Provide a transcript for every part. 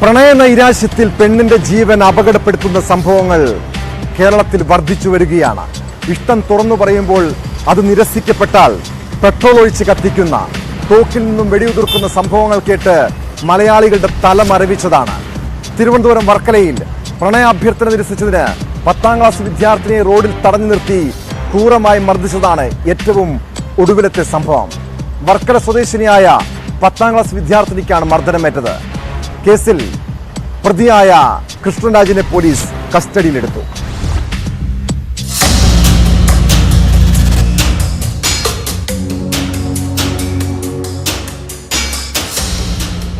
പ്രണയ നൈരാശ്യത്തിൽ പെണ്ണിന്റെ ജീവൻ അപകടപ്പെടുത്തുന്ന സംഭവങ്ങൾ കേരളത്തിൽ വർദ്ധിച്ചു വരികയാണ്. ഇഷ്ടം തുറന്നു പറയുമ്പോൾ അത് നിരസിക്കപ്പെട്ടാൽ പെട്രോൾ ഒഴിച്ച് കത്തിക്കുന്ന തോക്കിൽ നിന്നും വെടിയുതിർക്കുന്ന സംഭവങ്ങൾ കേട്ട് മലയാളികളുടെ തല മരവിച്ചതാണ്. തിരുവനന്തപുരം വർക്കലയിൽ പ്രണയാഭ്യർത്ഥന നിരസിച്ചതിന് പത്താം ക്ലാസ് വിദ്യാർത്ഥിനിയെ റോഡിൽ തടഞ്ഞു നിർത്തി ക്രൂരമായി മർദ്ദിച്ചതാണ് ഏറ്റവും ഒടുവിലത്തെ സംഭവം. വർക്കല സ്വദേശിനിയായ പത്താം ക്ലാസ് വിദ്യാർത്ഥിനിക്കാണ് മർദ്ദനമേറ്റത്. കേസിൽ പ്രതിയായ കൃഷ്ണരാജിനെ പോലീസ് കസ്റ്റഡിയിലെടുത്തു.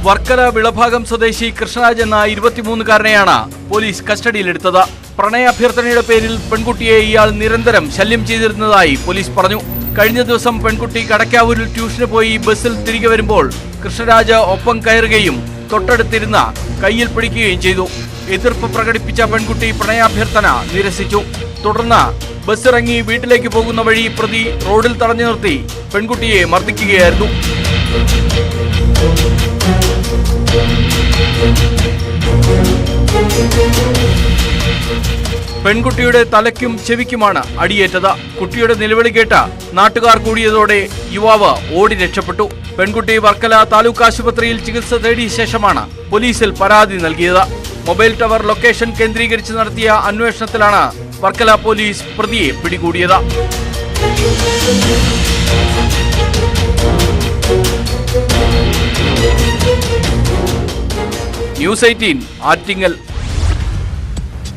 വർക്കല വിളഭാഗം സ്വദേശി കൃഷ്ണരാജ് എന്ന ഇരുപത്തിമൂന്നുകാരനെയാണ് പോലീസ് കസ്റ്റഡിയിലെടുത്തത്. പ്രണയാഭ്യർത്ഥനയുടെ പേരിൽ പെൺകുട്ടിയെ ഇയാൾ നിരന്തരം ശല്യം ചെയ്തിരുന്നതായി പോലീസ് പറഞ്ഞു. കഴിഞ്ഞ ദിവസം പെൺകുട്ടി കടക്കാവൂരിൽ ട്യൂഷന് പോയി ബസ്സിൽ തിരികെ വരുമ്പോൾ കൃഷ്ണരാജ് ഒപ്പം കയറുകയും തൊട്ടടുത്തിരുന്ന കയ്യിൽ പിടിക്കുകയും ചെയ്തു. എതിർപ്പ് പ്രകടിപ്പിച്ച പെൺകുട്ടി പ്രണയാഭ്യർത്ഥന നിരസിച്ചു. തുടർന്ന് ബസ് ഇറങ്ങി വീട്ടിലേക്ക് പോകുന്ന വഴി പ്രതി റോഡിൽ തടഞ്ഞു നിർത്തി പെൺകുട്ടിയെ മർദ്ദിക്കുകയായിരുന്നു. പെൺകുട്ടിയുടെ തലയ്ക്കും ചെവിക്കുമാണ് അടിയേറ്റത്. കുട്ടിയുടെ നിലവിളി കേട്ട നാട്ടുകാർ കൂടിയതോടെ യുവാവ് ഓടി രക്ഷപ്പെട്ടു. പെൺകുട്ടി വർക്കല താലൂക്ക് ആശുപത്രിയിൽ ചികിത്സ തേടിയ ശേഷമാണ് പോലീസിൽ പരാതി നൽകിയത്. മൊബൈൽ ടവർ ലൊക്കേഷൻ കേന്ദ്രീകരിച്ച് നടത്തിയ അന്വേഷണത്തിലാണ് വർക്കല പോലീസ് പ്രതിയെ പിടികൂടിയത്. News eighteen Attingal